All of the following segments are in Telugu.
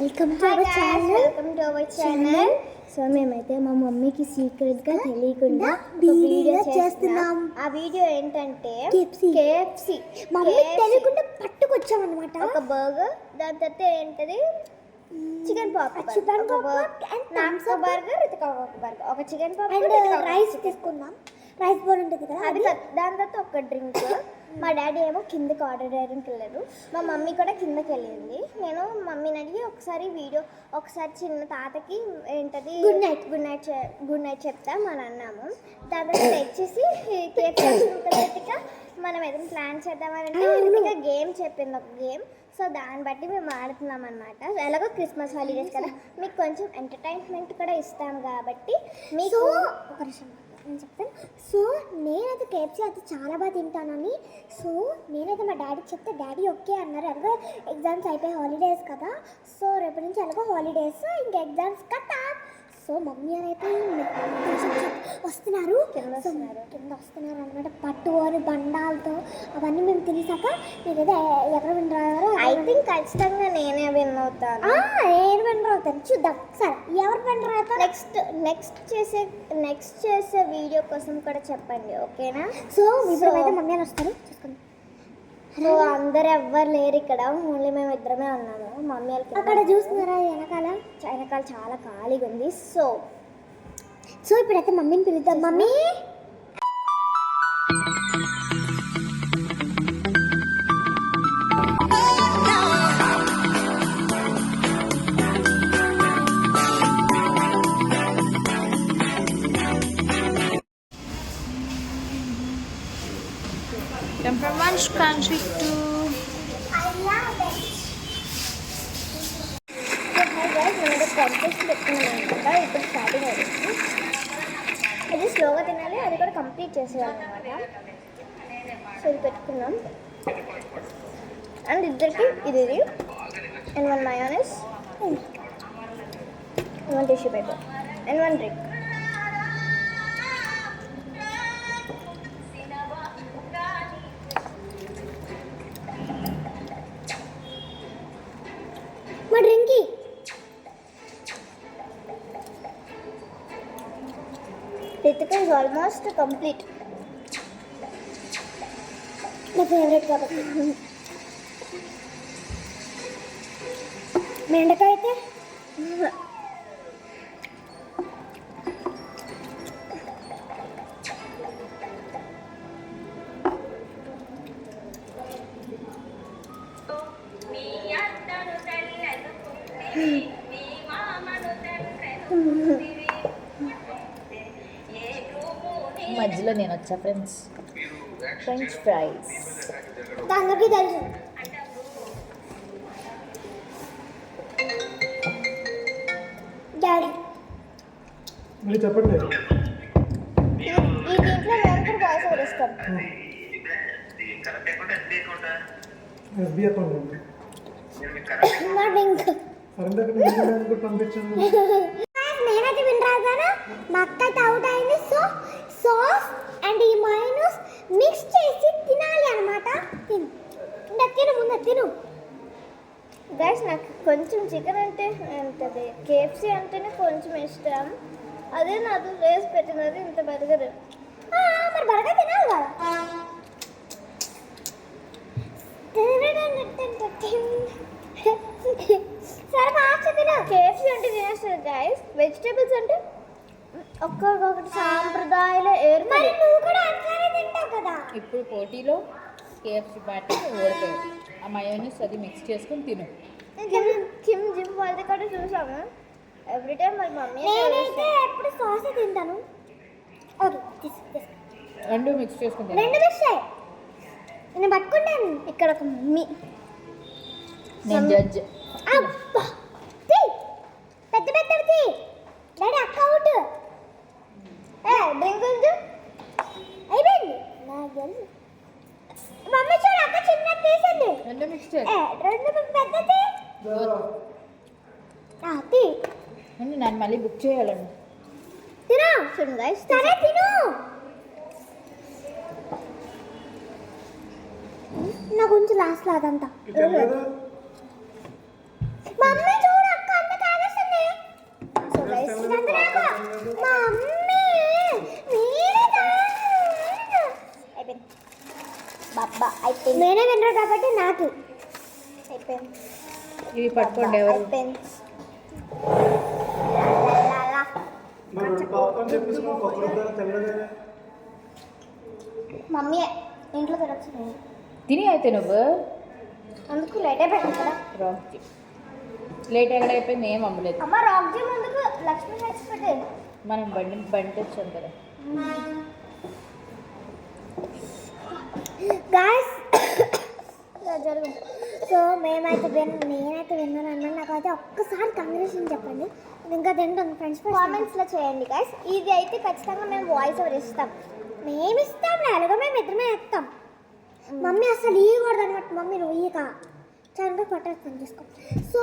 Welcome to our channel welcome to our channel so మేమైతే మా మమ్మీకి సీక్రెట్గా తెలియకుండా వీడియో చేస్తున్నాం. ఆ వీడియో ఏంటంటే KFC. కేఎఫ్సి మమ్మీకి తెలియకుండా పట్టుకొచ్చాం అనమాట ఒక బర్గర్ దాని తర్వాత ఏంటది? చికెన్ పాప్ thumbs నాకు up. బర్గర్ బర్గర్ ఒక చికెన్ పాప్ అండ్ రైస్ తీసుకున్నాం రైస్ బౌల్ ఉంటుంది కదా అది దాని తర్వాత ఒక డ్రింక్ మా డాడీ ఏమో కిందకి ఆర్డర్ చేయడానికి వెళ్ళారు. మా మమ్మీ కూడా కిందకి వెళ్ళింది. నేను మమ్మీని అడిగి ఒకసారి వీడియో ఒకసారి చిన్న తాతకి ఏంటది? Good night. Good night good night చెప్తాం అని అన్నాము. దాని తర్వాత తెచ్చేసి కేక్ మనం ఏదైనా ప్లాన్. రితిక గేమ్ చెప్పింది ఒక గేమ్ సో దాన్ని బట్టి మేము ఆడుతున్నాం అనమాట ఎలాగో క్రిస్మస్ హాలిడేస్ కదా. మీకు కొంచెం ఎంటర్టైన్మెంట్ కూడా ఇస్తాం కాబట్టి మీకు ఒక అని నేను చెప్తాను. సో నేనైతే కేఎఫ్సీ అయితే చాలా బాగా తింటానని సో నేనైతే మా డాడీకి చెప్తే డాడీ ఓకే అన్నారు. ఎలాగో ఎగ్జామ్స్ అయిపోయి హాలిడేస్ కదా. సో రేపటి నుంచి ఎలాగో హాలిడేస్. ఇంకా ఎగ్జామ్స్ కదా సో మమ్మీ అయితే వస్తున్నారు. కింద వస్తున్నారు. కింద వస్తున్నారు అనమాట పట్టు అని బండాలతో అవన్నీ మేము తినేసాక మీరైతే ఎవరు వినరారో ఐ థింక్ ఖచ్చితంగా నేనే విన్ అవుతాను. నేను వినరు అవుతాను. చూద్దాం. సరే ఎవరు వినరు అవుతారు నెక్స్ట్ నెక్స్ట్ చేసే నెక్స్ట్ చేసే వీడియో కోసం కూడా చెప్పండి ఓకేనా? సో ఇప్పుడు So- అయితే మమ్మీ అని వస్తారు? చూసుకోండి సో అందరు ఎవ్వరు లేరు ఇక్కడ. ఓన్లీ మేము ఇద్దరమే ఉన్నాము. మమ్మీ వాళ్ళకి అక్కడ చూస్తున్నారా? వెనకాల? వెనకాల చాలా ఖాళీగా ఉంది. సో సో ఇప్పుడైతే మమ్మీని పిలుద్దాం. మమ్మీ! Country to కాంటెస్ట్ పెట్టుకున్నాం అనమాట ఇప్పుడు స్టార్టింగ్ అయింది అది స్లోగా తినాలి అది కూడా కంప్లీట్ చేసేయాలన్నమాట. సో ఇది పెట్టుకున్నాం అండ్ ఇద్దరికి ఇది ఇది. And one mayonnaise one tissue paper and one drink Ritika is almost complete నా ఫేవరెట్ కాబట్టి బెండకాయ అయితే మధ్యలో నేను వచ్చా ఫ్రెండ్స్. French fries. చెప్పండి. ఈ ఈ దీంట్లో మేము కూడా ఎస్బీ అకౌంట్ నేనైతే వినరాదానా మా అక్క అండ్ ఈ మైనస్ మిక్స్ చేసి తినాలి అనమాట తిను. ఇంకా తిను ముందు తిను. గైస్ నాకు కొంచెం చికెన్ అంటే ఉంటుంది కేఎఫ్సీ అంటేనే కొంచెం ఇష్టం. అదే నాకు వేసి పెట్టినది ఇంత బర్గర్. ఆ, మరి బరగా తినాలి కదా. సరే ఫాస్ట్ తిను. కేఎఫ్సీ అంటే తినేస్తుంది గైస్ వెజిటేబుల్స్ అంటే ఒక్కొక్కటి సాంప్రదాయాలు ఏర్పడి మరి నువ్వు కూడా తింటావు కదా? ఇప్పుడు పోటీలో కేఎఫ్సి పార్టీ ఓడిపోయాడు ఆ మయోనీస్ అది మిక్స్ చేసుకొని తిను. కిమ్ జిమ్ వాళ్ళది కూడా చూసాము ఎవ్రీ టైం వాళ్ళ మమ్మీ నేనైతే ఎప్పుడు సాస్ తింటాను. ఓకే రెండు మిక్స్ చేసుకొని తిను. రెండు మిక్స్ నేను పట్టుకుంటాను. ఇక్కడ ఒక మమ్మీ. నేను జడ్జ్ అబ్బా! మళ్ళీ బుక్ చేయాలండి. నాకు లాస్ట్ లాదంతా మమ్మీ చూడు అక్క అంత సో గైస్ మీరే అయిపోయింది అయిపోయింది. నేనే వినరు కాబట్టి నాకు. అయిపోయింది. ఇవి పట్టుకోండి ఎవరు? అయిపోయింది. మమ్మీ ఇంట్లో తినొచ్చు తిని అయితే నువ్వు? అందుకు లేటే పెట్టాను కదా. రాక్జీ లేట్ ఎక్కడ అయిపోయింది ఏం అమ్మలేదు. అమ్మ రాక్జీ ముందుకు లక్ష్మీ హెచ్ పెట్టేది మనం బండి బండి తెచ్చాం కదా. గాయస్ జరుగు. సో మేమైతే విన్ నేనైతే విన్నాను అన్నాను. నాకైతే ఒక్కసారి కంగ్రెషన్ చెప్పండి. ఇంకా తింటాను ఫ్రెండ్స్ కామెంట్స్లో చేయండి గైస్ ఇది అయితే ఖచ్చితంగా మేము వాయిస్ ఓవర్ ఇస్తాం. మేము ఇస్తాం అలాగే మేము ఇద్దరమే ఇస్తాం మమ్మీ అసలు ఇవ్వకూడదు అనమాట మమ్మీ నువ్వు ఇక చక్కగా కొట్టేస్తాను చూసుకో. సో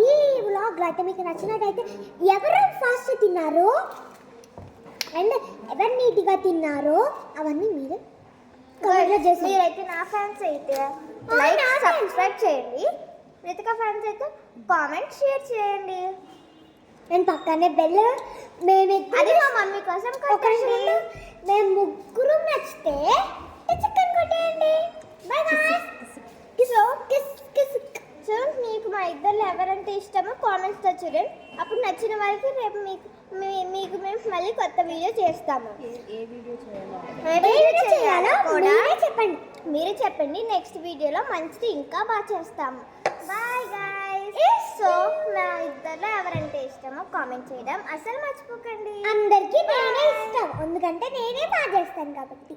ఈ వ్లాగ్లో అయితే మీకు నచ్చినట్టయితే ఎవరు ఫాస్ట్ తిన్నారు అండ్ ఎవరు నీట్గా తిన్నారు అవన్నీ మీరే చేసి మీరైతే నా ఫ్యాన్స్ అయితే లైక్. సబ్స్క్రైబ్ చేయండి. రితిక ఫ్యాన్స్ అయితే కామెంట్ షేర్ చేయండి. నేను పక్కనే బెల్ మేము అది మా మమ్మీ కోసం కొట్టండి మేము ముగ్గురు నచ్చితే చికెన్ కొట్టేయండి. Bye bye so kiss kiss so మీకు మా ఇద్దరు ఎవరంటే ఇష్టమో కామెంట్స్లో చూడండి. అప్పుడు నచ్చిన వారికి రేపు మీకు మీకు మేము మళ్ళీ కొత్త వీడియో చేస్తాము. ఏ వీడియో చేయాలో? కూడా? మీరే చెప్పండి. మీరే చెప్పండి నెక్స్ట్ వీడియోలో మంచిది ఇంకా బాగా చేస్తాము. బాయ్ గాయ్స్ సో మా ఇద్దరిలో ఎవరంటే ఇష్టమో కామెంట్ చేయడం అసలు మర్చిపోకండి. అందరికీ నేనే ఇష్టం. ఎందుకంటే నేనే బాగా చేస్తాను కాబట్టి.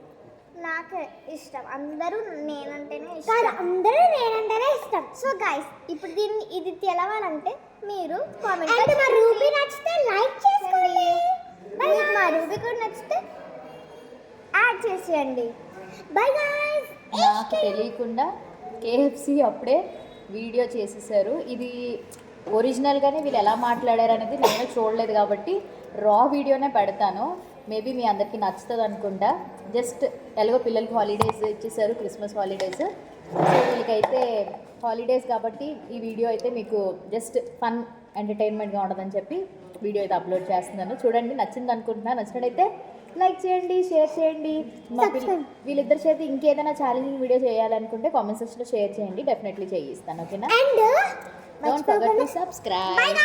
నాకు ఇష్టం. అందరూ నేనంటేనే కాదు ఇష్టం. అందరూ నేనంటేనే ఇష్టం. సో గైస్ ఇప్పుడు దీన్ని ఇది తెలవాలంటే మీరు కామెంట్ మా రూబీ నచ్చితే లైక్ చేసుకోండి. మీకు మా రూబీ కూడా నచ్చితే యాడ్ చేసేయండి. బై గాయ్స్ నాకు తెలియకుండా కేఎఫ్సి అప్పుడే వీడియో చేసేసారు. ఇది ఒరిజినల్గానే వీళ్ళు ఎలా మాట్లాడారు అనేది నేను చూడలేదు కాబట్టి రా వీడియోనే పెడతాను. మేబీ మీ అందరికీ నచ్చుతుంది అనుకుంటా. జస్ట్ ఎలాగో పిల్లలకి హాలిడేస్ ఇచ్చేసారు క్రిస్మస్ హాలిడేస్ సో వీళ్ళకైతే హాలిడేస్ కాబట్టి ఈ వీడియో అయితే మీకు జస్ట్ ఫన్ ఎంటర్టైన్మెంట్గా ఉండదని చెప్పి వీడియో అయితే అప్లోడ్ చేస్తున్నాను. చూడండి నచ్చింది అనుకుంటున్నా. నచ్చినట్టయితే లైక్ చేయండి షేర్ చేయండి. మా. వీళ్ళిద్దరి చేత ఇంకేదైనా ఛాలెంజింగ్ వీడియో చేయాలనుకుంటే కామెంట్ సెక్షన్లో షేర్ చేయండి. డెఫినెట్లీ చేయిస్తాను ఓకేనా and don't forget to subscribe